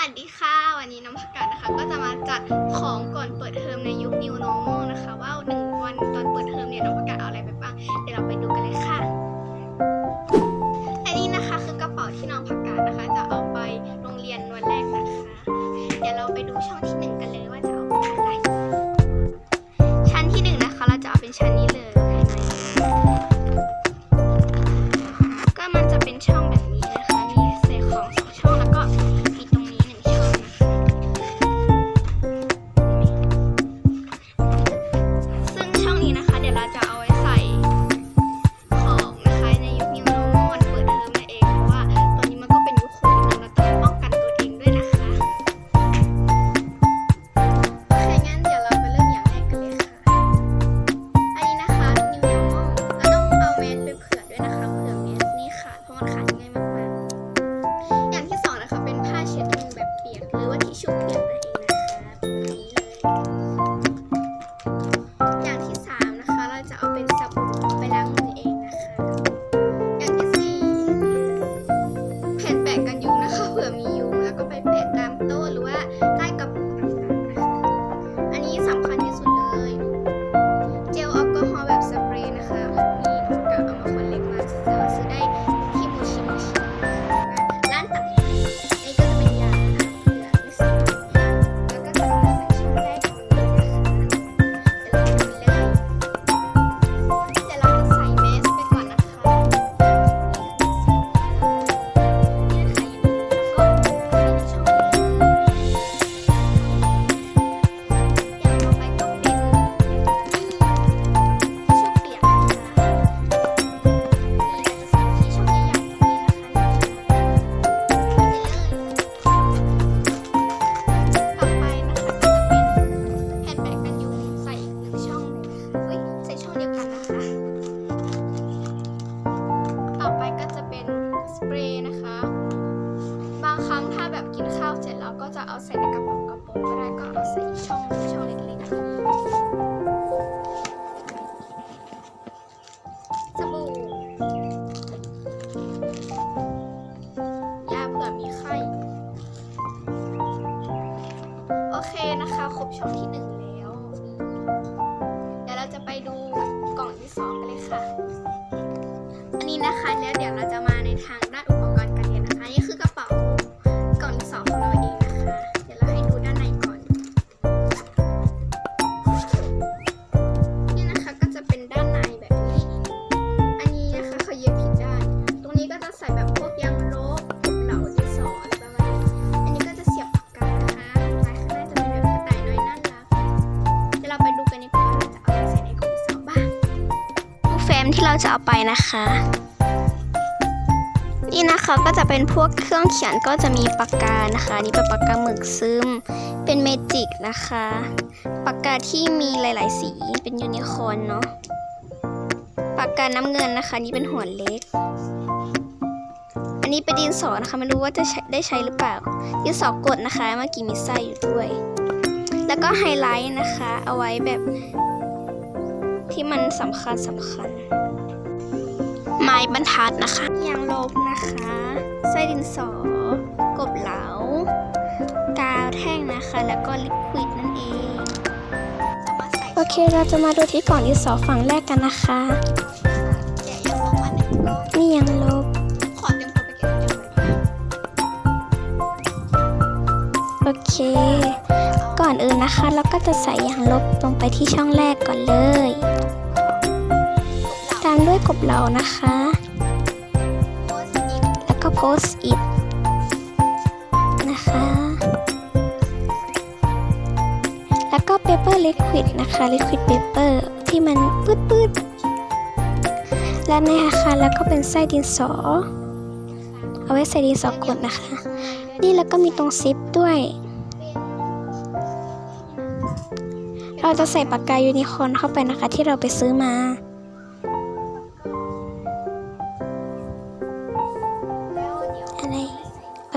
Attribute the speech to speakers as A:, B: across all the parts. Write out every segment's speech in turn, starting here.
A: วัสดีค่ะ วันนี้น้องผักกัดนะคะ ก็จะมาจัดของก่อนเปิดเทอมในยุค New Normal นะคะ ว่าหนึ่งวันตอนเปิดเทอมเนี่ยน้องผักกัดเอาอะไรไปบ้างเดี๋ยวเรา ครั้งถ้าแบบกินข้าวเสร็จแล้วก็จะเอาใส่ในกระป๋องกระป๋องก็ได้ก็เอาใส่ช่องช่องเล็กๆสบู่ยาเผื่อมีไข้ โอเคนะคะ ครบช่องที่หนึ่งแล้ว เดี๋ยวเราจะไปดูกล่องที่สองกันเลยค่ะ อันนี้นะคะแล้วเดี๋ยวเราจะมาในทาง จะเอาไปนะคะ นี่นะคะก็จะเป็นพวกเครื่องเขียนก็จะมีปากกานะคะ นี่เป็นปากกาหมึกซึม เป็นเมจิกนะคะ ปากกาที่มีหลาย ๆ สีเป็นยูนิคอร์นเนาะปากกาน้ำเงินนะคะ นี่เป็นหัวเล็ก อันนี้เป็นดินสอนะคะไม่รู้ว่าจะได้ใช้หรือเปล่าดินสอกดนะคะเมื่อกี้มีไส้อยู่ด้วย แล้วก็ไฮไลท์นะคะ เอาไว้แบบที่มันสำคัญสำคัญ ไม้บรรทัดนะคะยางลบนะคะไส้ดินสอกบเหลากาวแท่งนะคะ แล้วก็ลิควิดนั่นเองโอเคเราจะมาดูที่กล่องที่สองฝั่งแรกกันนะคะนี่ยังลบขอเตรียมตัวไปเก็บยังโอเค ก่อนอื่นนะคะ เราก็จะใส่ยางลบลงไปที่ช่องแรกก่อนเลยตามด้วยกบเหลานะคะ แล้วก็โพสอิดนะคะ แล้วก็เปเปอร์ลิควิดนะคะลิควิดเปเปอร์ที่มันปืดๆ และในอาคารแล้วก็เป็นไส้ดินสอ เอาไว้ใส่ดินสอกดนะคะ นี่แล้วก็มีตรงซิปด้วยเราจะใส่ปากกายูนิคอร์นเข้าไปนะคะที่เราไปซื้อมา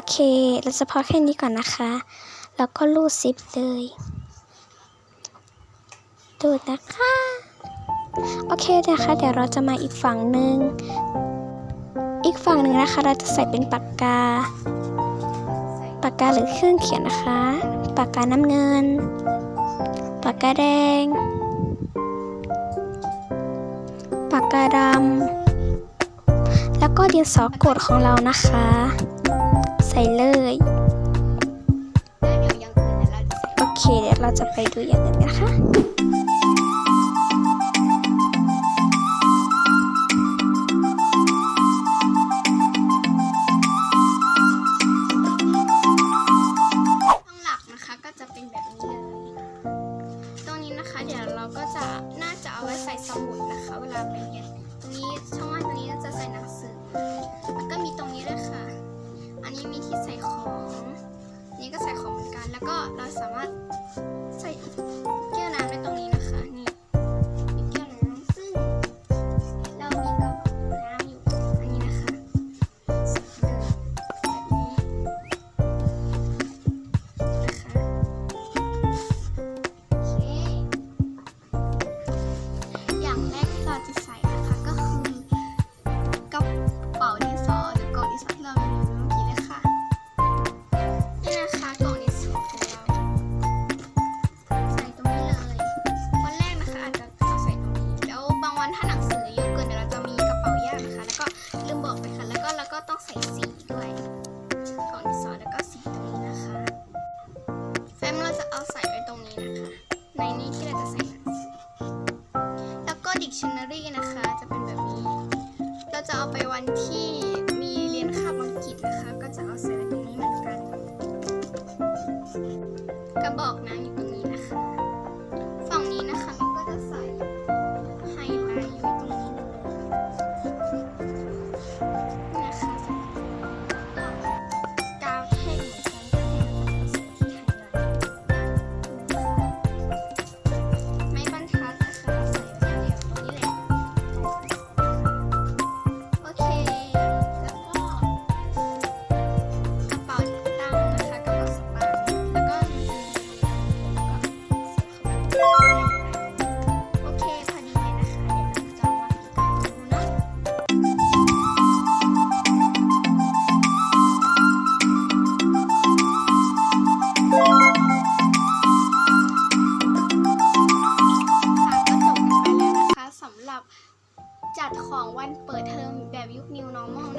A: เค เราจะพอแค่นี้ก่อนนะคะ แล้วก็ลูดซิปเลย ดูนะคะ โอเคนะคะ เดี๋ยวเราจะมาอีกฝั่งหนึ่ง อีกฝั่งหนึ่งนะคะ เราจะใส่เป็นปากกา ปากกาหรือเครื่องเขียนนะคะ ปากกาน้ำเงิน ปากกาแดง ปากกาดำแล้วก็ดินสอกดของเรานะคะ ใส่เลย โอเคเดี๋ยวเราจะไปดูอย่างอื่นนะคะ ต้องใส่สีด้วยของดินสอแล้วก็สีตรงนี้นะคะแฟ้มเราจะเอาใส่ไว้ตรงนี้นะคะ ในนี้ที่เราจะใส่แล้วก็ดิกชันนารีนะคะ จะเป็นแบบนี้ เราจะเอาไปวันที่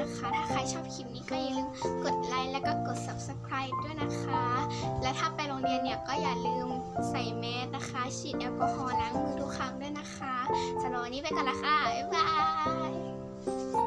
A: ะคะ ถ้าใครชอบคลิปนี้ก็อย่าลืมกดไลค์แล้วก็กด subscribe ด้วยนะคะ และถ้าไปโรงเรียนเนี่ยก็อย่าลืมใส่แมสนะคะ ฉีดแอลกอฮอล์ล้างมือทุกครั้งด้วยนะคะสำหรับวันนี้ไปก่อนละค่ะ บ๊ายบาย